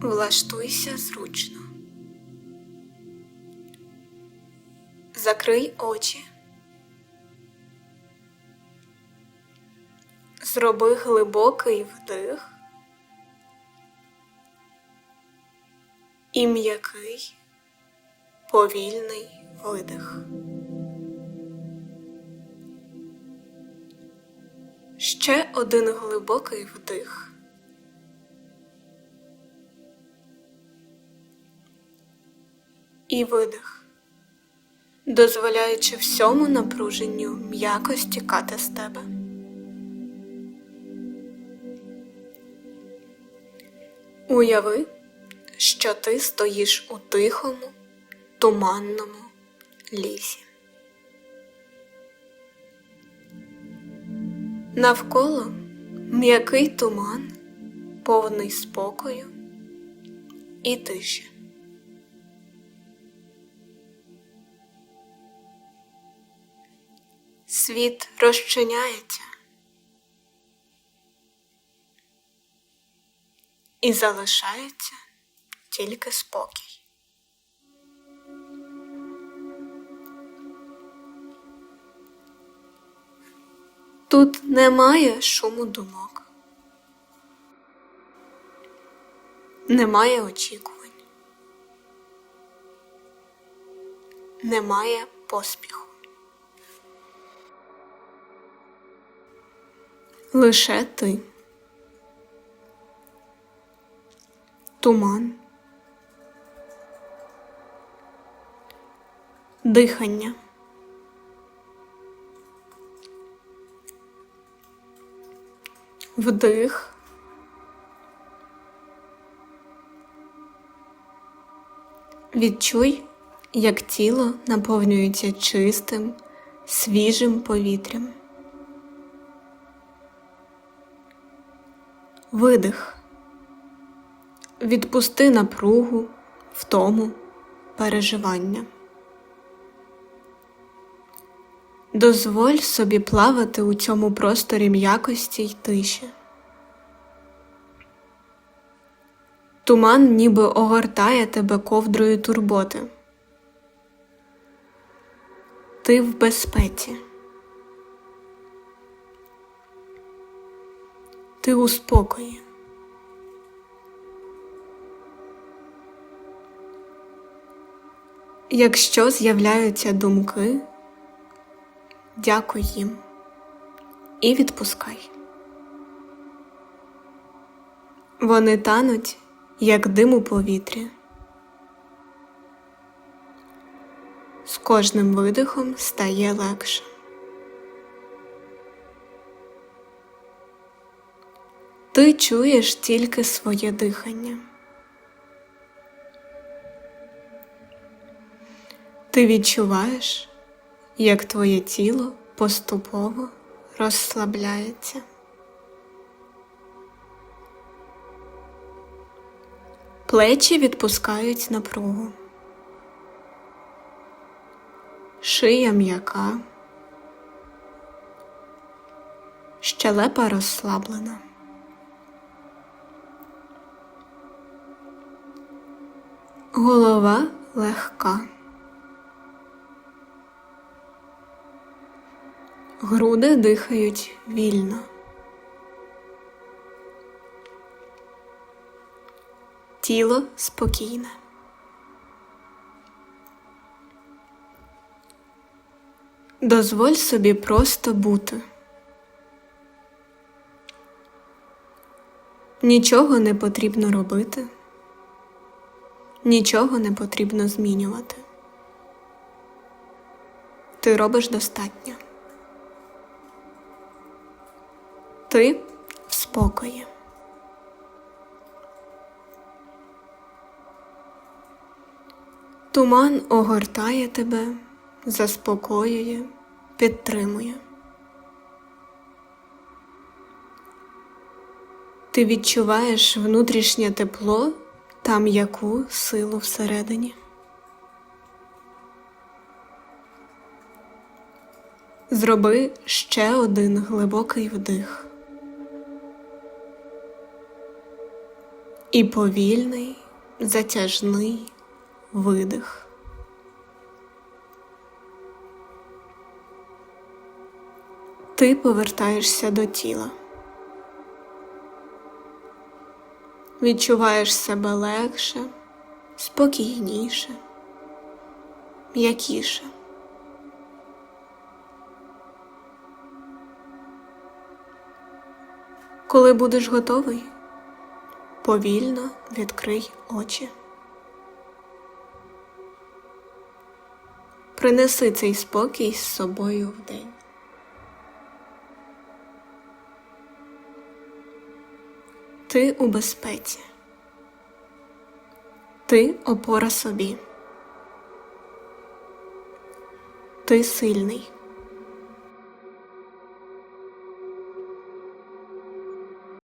Влаштуйся зручно. Закрий очі. Зроби глибокий вдих і м'який повільний видих. Ще один глибокий вдих. І видих, дозволяючи всьому напруженню м'яко стікати з тебе. Уяви, що ти стоїш у тихому, туманному лісі. Навколо м'який туман, повний спокою і тиші. Світ розчиняється і залишається тільки спокій. Тут немає шуму думок, немає очікувань, немає поспіху. Лише ти. Туман. Дихання. Вдих. Відчуй, як тіло наповнюється чистим, свіжим повітрям. Видих. Відпусти напругу, втому, переживання. Дозволь собі плавати у цьому просторі м'якості й тиші. Туман ніби огортає тебе ковдрою турботи. Ти в безпеці. Ти у спокої. Якщо з'являються думки, дякуй їм і відпускай. Вони тануть, як дим у повітрі. З кожним видихом стає легше. Ти чуєш тільки своє дихання. Ти відчуваєш, як твоє тіло поступово розслабляється. Плечі відпускають напругу. Шия м'яка. Щелепа розслаблена. Голова легка. Груди дихають вільно. Тіло спокійне. Дозволь собі просто бути. Нічого не потрібно робити, нічого не потрібно змінювати. Ти робиш достатньо. Ти в спокої. Туман огортає тебе, заспокоює, підтримує. Ти відчуваєш внутрішнє тепло та м'яку силу всередині. Зроби ще один глибокий вдих. і повільний, затяжний видих. Ти повертаєшся до тіла. Відчуваєш себе легше, спокійніше, м'якіше. Коли будеш готовий, повільно відкрий очі. Принеси цей спокій з собою в Ти у безпеці. Ти опора собі. Ти сильний.